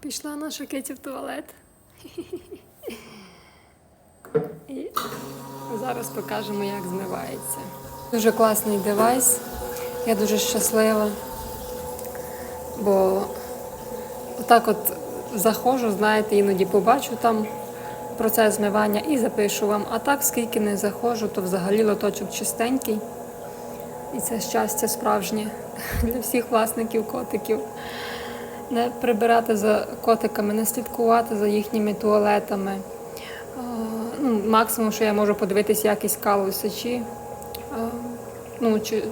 Пішла наша Кеті в туалет. І зараз покажемо, як змивається. Дуже класний девайс. Я дуже щаслива. Бо отак от заходжу, знаєте, іноді побачу там процес змивання і запишу вам. А так, скільки не заходжу, то взагалі лоточок чистенький. І це щастя справжнє для всіх власників котиків. Не прибирати за котиками, не слідкувати за їхніми туалетами. Ну, максимум, що я можу подивитися, якість калу сечі, а, ну, чи,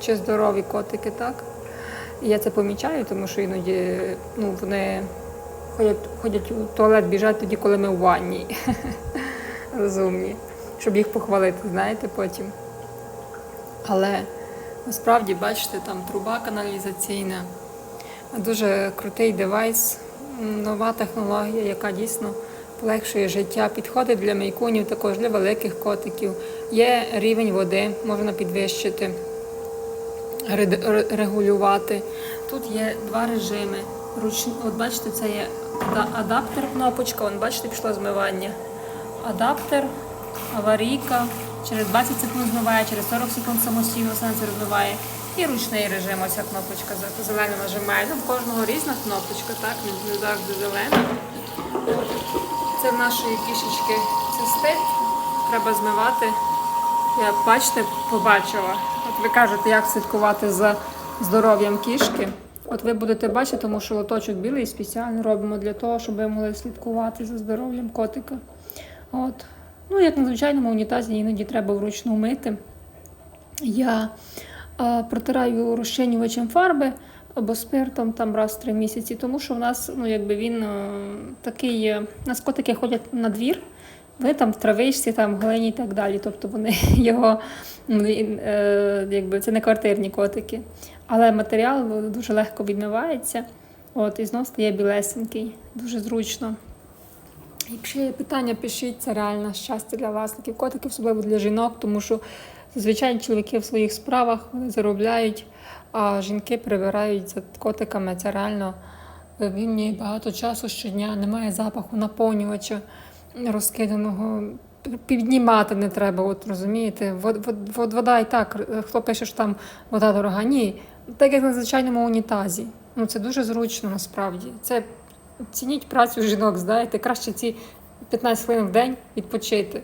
чи здорові котики, так? Я це помічаю, тому що іноді ну, вони ходять, ходять у туалет, біжать тоді, коли ми в ванні. Розумні. Щоб їх похвалити, знаєте, потім. Але насправді, бачите, там труба каналізаційна, дуже крутий девайс, нова технологія, яка дійсно полегшує життя. Підходить для мейкунів, також для великих котиків. Є рівень води, можна підвищити, ре- ре- регулювати. Тут є два режими. Ручні, от бачите, це є адаптер, кнопочка, вон, бачите, пішло змивання. Адаптер, аварійка, через 20 секунд змиває, через 40 секунд самостійно сенсор змиває. І ручний режим, оця кнопочка за- зелена нажимає. Ну, в кожного різна кнопочка, так, не- завжди зелена. Це в нашої кішечки цистит. Треба змивати. Я бачите, побачила. От ви кажете, як слідкувати за здоров'ям кішки. От ви будете бачити, тому що лоточок білий спеціально робимо для того, щоб ви могли слідкувати за здоров'ям котика. От. Ну, як на звичайному унітазі, іноді треба вручну мити. Я протираю розчинювачем фарби або спиртом там раз в три місяці, тому що в нас ну, якби він е, такий. е, У нас котики ходять на двір, вони там в травичці, там глині і так далі. Тобто вони його він, е, якби це не квартирні котики. Але матеріал дуже легко відмивається. От, і знов стає білесенький, дуже зручно. Якщо є питання, пишіть, це реально щастя для власників котиків, особливо для жінок, тому що зазвичай чоловіки в своїх справах вони заробляють, а жінки прибирають за котиками. Це реально вільні багато часу щодня, немає запаху наповнювача розкиданого. Піднімати не треба, от розумієте, вод- вод- вода і так, хто пише, що там вода дорога. Ні, так як на звичайному унітазі. Ну це дуже зручно насправді. Це цініть працю жінок, знаєте, краще ці 15 хвилин в день відпочити.